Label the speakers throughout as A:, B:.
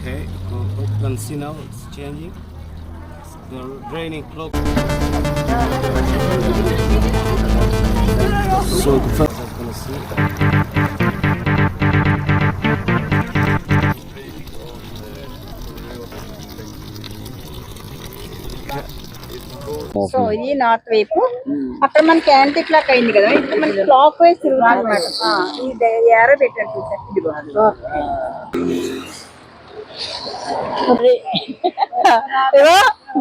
A: Okay, you can see now it's changing. The draining clock. So the first I'm gonna see.
B: So ఇది north వైపు అక్కడ మనకి anti clock అయింది కదా ఇక్కడ మనకి క్లాక్ వైజ్ తిరుగుతుంది అనమాట ఇది ఏరో పెట్టండి చూసారు ఇదిగో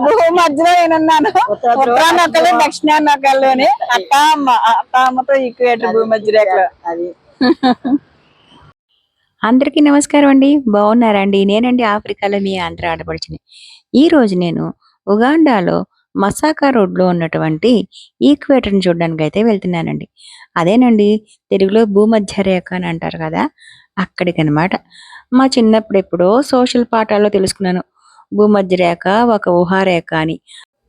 B: భూ మధ్యలో నేనున్నాను. ఉత్తరాన్ని ఒకళ్ళు దక్షిణాన్ని ఒకళ్ళని అత్త అమ్మ అత్త అమ్మతో ఈక్వేటర్ భూ మధ్య రేఖలో అది.
C: అందరికీ నమస్కారం అండి. బాగున్నారండి? నేనండి ఆఫ్రికాలో మీ ఆంధ్ర ఆడపడిచిని. ఈ రోజు నేను ఉగాండాలో మసాకా రోడ్లో ఉన్నటువంటి ఈక్వేటర్ని చూడడానికి అయితే వెళ్తున్నానండి. అదేనండి తెలుగులో భూమధ్య రేఖ అని అంటారు కదా అక్కడికి అనమాట మా చిన్నప్పుడు ఎప్పుడో సోషల్ పాఠాల్లో తెలుసుకున్నాను. భూమధ్య రేఖ ఒక ఊహారేఖ అని.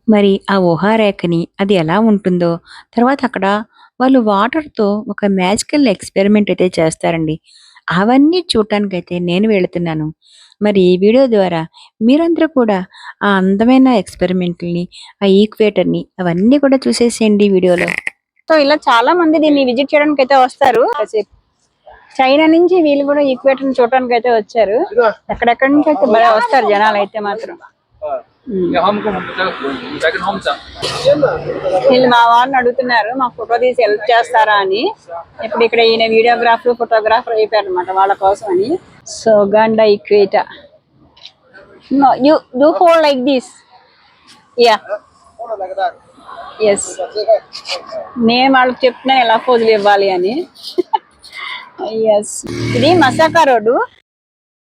C: మరి ఆ ఊహారేఖని అది ఎలా ఉంటుందో? తర్వాత అక్కడ వాళ్ళు వాటర్తో ఒక మ్యాజికల్ ఎక్స్పెరిమెంట్ అయితే చేస్తారండి. అవన్నీ చూడటానికైతే నేను వెళుతున్నాను. మరి ఈ వీడియో ద్వారా మీరందరూ కూడా ఆ అందమైన ఎక్స్పెరిమెంట్ని ఆ ఈక్వేటర్ని అవన్నీ కూడా చూసేసేయండి వీడియోలో.
B: సో ఇలా చాలా మంది దీన్ని విజిట్ చేయడానికి అయితే వస్తారు. చైనా నుంచి వీళ్ళు కూడా ఈక్వేటర్ని చూడడానికి అయితే వచ్చారు. ఎక్కడెక్కడి నుంచి అయితే భలే వస్తారు జనాలు అయితే మాత్రం వీళ్ళు మా వారిని అడుగుతున్నారు మా ఫోటో తీసి హెల్ప్ చేస్తారా? అని. ఇప్పుడు ఇక్కడ ఈయన వీడియోగ్రాఫర్ ఫోటోగ్రాఫర్ అయిపోయారు అనమాట వాళ్ళ కోసం అని. So Uganda equator you do hold like this yeah yes నేను వాళ్ళకి చెప్తున్నాను ఎలా పోజులు ఇవ్వాలి? అని. ఎస్ ఇది మసాకా రోడ్డు.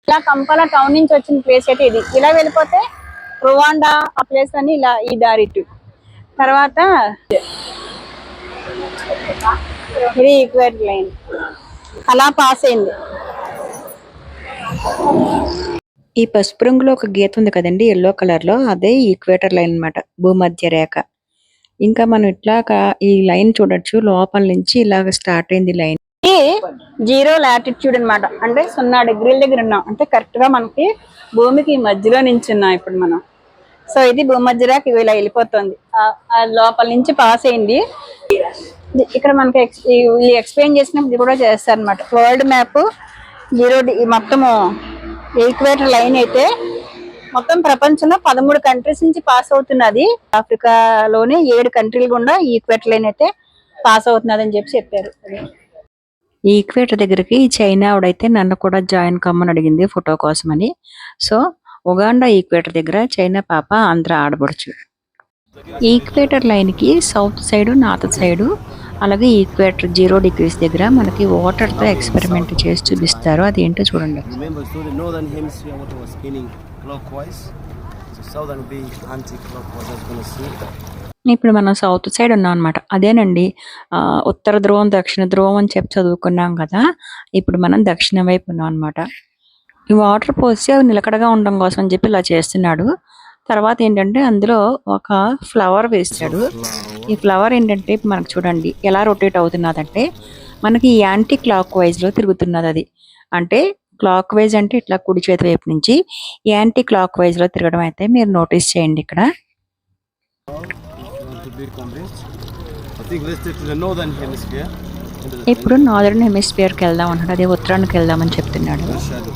B: ఇలా కంపాల టౌన్ నుంచి వచ్చిన ప్లేస్ అయితే ఇది. ఇలా వెళ్ళిపోతే రువాండా ఆ ప్లేస్ అని ఇలా ఈ దారి ఇటు. తర్వాత ఇది ఈక్వేట్ లైన్ అలా పాస్ అయింది.
C: ఈ పసుపు రంగులో ఒక గీత ఉంది కదండి ఎల్లో కలర్లో. అదే ఈక్వేటర్ లైన్ అన్నమాట భూమధ్య రేఖ. ఇంకా మనం ఇట్లాగా ఈ లైన్ చూడొచ్చు. లోపల నుంచి ఇలాగ స్టార్ట్ అయింది లైన్
B: ఇది జీరో లాటిట్యూడ్ అనమాట అంటే సున్నా డిగ్రీల దగ్గర ఉన్నాం. అంటే కరెక్ట్గా మనకి భూమికి మధ్యలో నించున్నాం ఇప్పుడు మనం. సో ఇది భూమధ్యరాకి ఇలా వెళ్ళిపోతుంది. లోపల నుంచి పాస్ అయింది. ఇక్కడ మనకి ఎక్స్- ఈ- వీళ్ళు ఎక్స్ప్లెయిన్ చేసినప్పుడు ఇది కూడా చేస్తారు అనమాట వరల్డ్ మ్యాప్ జీరో ఈ మొత్తము ఈక్వేటర్ లైన్ అయితే మొత్తం ప్రపంచంలో పదమూడు కంట్రీస్ నుంచి పాస్ అవుతున్నది. ఆఫ్రికాలోనే ఏడు కంట్రీలు గుండా ఈక్వేటర్ లైన్ అయితే పాస్ అవుతున్నది అని చెప్పి చెప్పారు.
C: ఈ ఈక్వేటర్ దగ్గరికి చైనా ఆవిడైతే నన్ను కూడా జాయిన్ కమ్మని అడిగింది ఫోటో కోసమని సో ఉగాండా ఈక్వేటర్ దగ్గర చైనా పాప ఆంధ్ర ఆడబడుచు ఈక్వేటర్ లైన్కి సౌత్ సైడ్ నార్త్ సైడు అలాగే ఈక్వేటర్ జీరో డిగ్రీస్ దగ్గర మనకి వాటర్తో ఎక్స్పెరిమెంట్ చేసి చూపిస్తారు అది ఏంటో
A: చూడండి so southern anti-clockwise. As see.
C: ఇప్పుడు మనం సౌత్ సైడ్ ఉన్నాం అనమాట అదేనండి ఉత్తర ధ్రువం దక్షిణ ధ్రువం అని చెప్పి చదువుకున్నాం కదా ఇప్పుడు మనం దక్షిణ వైపు ఉన్నాం అనమాట ఈ వాటర్ పోసి అవి నిలకడగా ఉండడం కోసం అని చెప్పి ఇలా చేస్తున్నాడు. తర్వాత ఏంటంటే అందులో ఒక ఫ్లవర్ వేసాడు ఈ ఫ్లవర్ ఏంటంటే మనకు చూడండి ఎలా రొటేట్ అవుతున్నదంటే మనకి యాంటీ క్లాక్ వైజ్లో తిరుగుతున్నది అది. అంటే క్లాక్ వైజ్ అంటే ఇట్లా కుడి చేతి వైపు నుంచి యాంటీ క్లాక్ వైజ్లో తిరగడం అయితే మీరు నోటీస్ చేయండి ఇక్కడ. ఇప్పుడు నార్దర్న్ హెమిస్ఫియర్కి వెళ్దాం అంటున్నాడు. అదే ఉత్తరానికి వెళ్దామని చెప్తున్నాడు.
A: Shadow.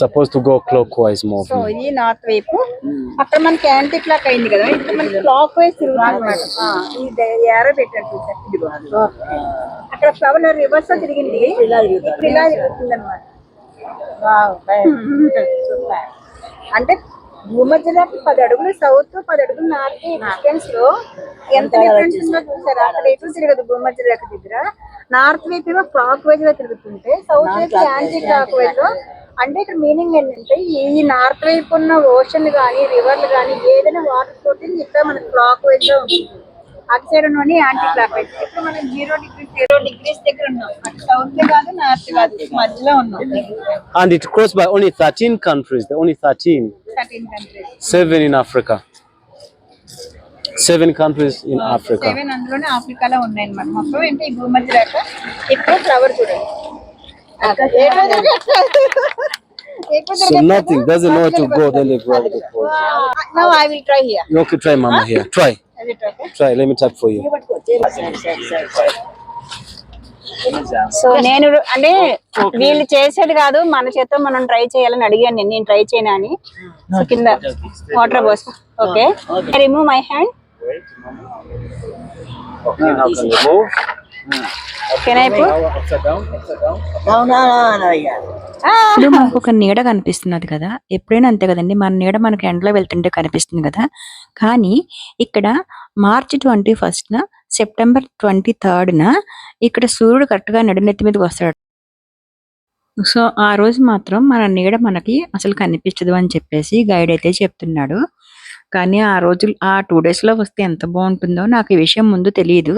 A: Supposed to go clockwise more.
B: So ఇది నార్త్ వైపు. అక్కడ మనకి యాంటీ క్లాక్ అయింది కదా. ఇక్కడ మనకి క్లాక్ వైజ్ తిరుగుతుంది ఇది ఏరో పెట్టండి చూసారు ఇదిగో అక్కడ ఫ్లవర్ రివర్స్లో తిరిగింది. ఇలా తిరుగుతుంది. అనమాట అంటే భూమధ్యలోకి పది అడుగులు సౌత్ పది అడుగులు నార్త్ డిస్టెన్స్లో ఎంత డిఫరెన్స్ ఉందో చూసారా? అక్కడ ఎటు తిరగదు భూమధ్య రేఖ దగ్గర. నార్త్ వైపు ఏమో క్లాక్ వైజ్లో తిరుగుతుంటే సౌత్ వైపు యాంటీ క్లాక్ వైజ్లో. అంటే ఇక్కడ మీనింగ్ ఏంటంటే ఈ నార్త్ వైపు ఉన్న ఓషన్ గానీ రివర్లు గానీ ఏదైనా వాటర్ తోటి ఇక్కడ మన క్లాక్ వైజ్లో ఉంటుంది. అటు సైడ్ ఉన్నవన్నీ యాంటీ క్లాక్ వైజ్ ఇప్పుడు మనం జీరో డిగ్రీస్ జీరో డిగ్రీస్ దగ్గర ఉన్నాం. అటు సౌత్ కాదు నార్త్ కాదు మధ్యలో ఉన్నాం.
A: And it crossed by only 13 countries. The only 13.
B: Thirteen countries
A: Seven in Africa. Seven countries in Africa.
B: Seven అందులోనే ఆఫ్రికాలో ఉన్నాయి అనమాట మొత్తం ఏంటి ఈ భూమధ్య రేఖ ఇప్పుడు ఫ్లవర్ చూడండి
A: So nothing doesn't know where to go. Then they grab the pole.
B: Now I will try here.
A: You okay? Try, Mama. Here, try,
B: Is it okay?
A: try. Let me tap for you.
B: So నేను అంటే వీళ్ళు చేసేది కాదు మన చేత్తో మనం try చేయాలని అడిగాను నేను. నేను ట్రై చేయను అని. కింద water pose
A: okay remove my hand
C: ఇప్పుడు మనకు ఒక నీడ కనిపిస్తున్నది కదా. ఎప్పుడైనా అంతే కదండి. మన నీడ మనకి ఎండలో వెళ్తుంటే కనిపిస్తుంది కదా. కానీ ఇక్కడ మార్చి ట్వంటీ ఫస్ట్న సెప్టెంబర్ ట్వంటీ థర్డ్న ఇక్కడ సూర్యుడు కరెక్ట్గా నడినెత్తి మీదకి వస్తాడు. సో ఆ రోజు మాత్రం మన నీడ మనకి అసలు కనిపించదు అని చెప్పేసి గైడ్ అయితే చెప్తున్నాడు. కానీ ఆ రోజు ఆ టూ డేస్లో వస్తే ఎంత బాగుంటుందో నాకు ఈ విషయం ముందు తెలియదు.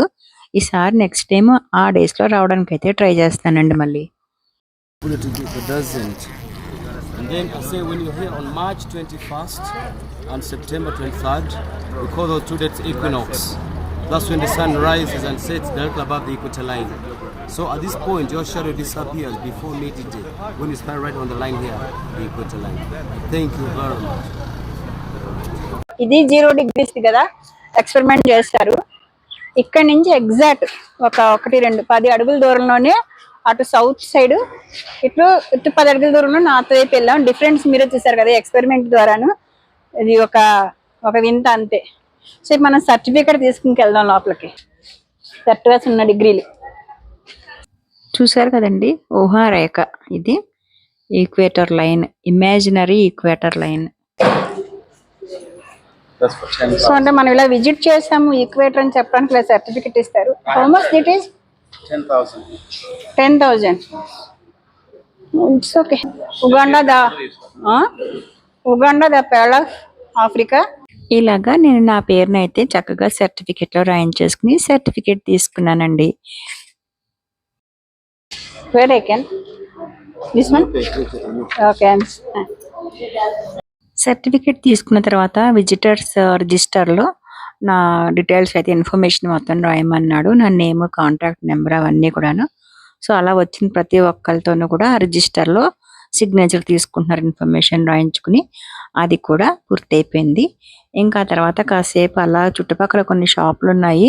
C: ఈసారి నెక్స్ట్ టైం ఆ డేస్లో రావడానికి అయితే ట్రై చేస్తానండి మళ్ళీ.
A: And then I say when you're here on March 21st and September 23rd, we call those two dates equinox. That's when the sun rises and sets directly above the equator line. So at this point, your shadow disappears before midday when you start right on the line here, the equator line. Thank you very much.
B: ఇది zero degrees కదా experiment చేస్తారు ఇక్కడ నుంచి exact ఒక ఒకటి రెండు పది అడుగుల దూరంలోనే అటు సౌత్ సైడ్ ఇటు ఇటు పది అడుగుల దూరంలో నార్త్ వైపు వెళ్ళాం. డిఫరెన్స్ మీరు చూసారు కదా ఎక్స్పెరిమెంట్ ద్వారాను. ఇది ఒక ఒక వింత అంతే. సో మనం సర్టిఫికేట్ తీసుకుని వెళ్దాం లోపలికి. కరెక్ట్గా ఉన్న డిగ్రీలు.
C: చూసారు కదండి? ఊహారేఖ ఇది. Equator line
A: imaginary equator line
B: so అంటే మనం ఇలా విజిట్ చేసాము ఈక్వేటర్ అని చెప్పడానికి ఇలా సర్టిఫికేట్ ఇస్తారు. How much it is
A: 10,000.
B: Ten thousand it's okay Uganda the Uganda the pearl Africa
C: ఇలాగా నేను నా పేరుని అయితే చక్కగా సర్టిఫికెట్లో రాయించేసుకుని సర్టిఫికెట్ తీసుకున్నానండి.
B: Where can this one okay
C: certificate తీసుకున్న తర్వాత విజిటర్స్ రిజిస్టర్లో నా డీటెయిల్స్ అయితే ఇన్ఫర్మేషన్ మొత్తం రాయమన్నాడు. నా నేమ్ కాంటాక్ట్ నెంబర్ అవన్నీ కూడాను. సో అలా వచ్చిన ప్రతి ఒక్కరితోనూ కూడా ఆ రిజిస్టర్లో సిగ్నేచర్ తీసుకుంటున్నారు ఇన్ఫర్మేషన్ రాయించుకుని. అది కూడా పూర్తయిపోయింది. ఇంకా తర్వాత కాసేపు అలా చుట్టుపక్కల కొన్ని షాపులు ఉన్నాయి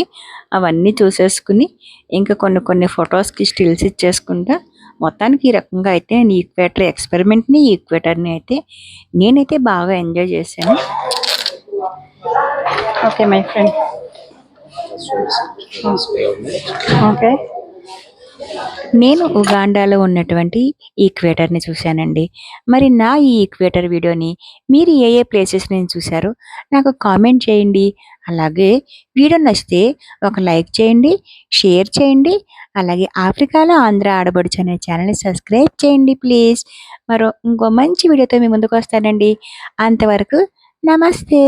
C: అవన్నీ చూసేసుకుని ఇంకా కొన్ని కొన్ని ఫొటోస్కి స్టిల్స్ ఇచ్చేసుకుంటా మొత్తానికి ఈ రకంగా అయితే నేను ఈక్వేటర్ ఎక్స్పెరిమెంట్ని ఈక్వేటర్ని అయితే నేనైతే బాగా ఎంజాయ్ చేశాను.
B: ఓకే మై ఫ్రెండ్ ఓకే
C: నేను ఉగాండాలో ఉన్నటువంటి ఈక్వేటర్ని చూశానండి. మరి నా ఈ ఈక్వేటర్ వీడియోని మీరు ఏ ఏ ప్లేసెస్ నేను చూశారో నాకు కామెంట్ చేయండి. అలాగే వీడియో నచ్చితే ఒక లైక్ చేయండి షేర్ చేయండి అలాగే ఆఫ్రికాలో ఆంధ్ర ఆడబడుచు అనే ఛానల్ని సబ్స్క్రైబ్ చేయండి ప్లీజ్ మరో ఇంకో మంచి వీడియోతో మీ ముందుకు వస్తానండి. అంతవరకు నమస్తే.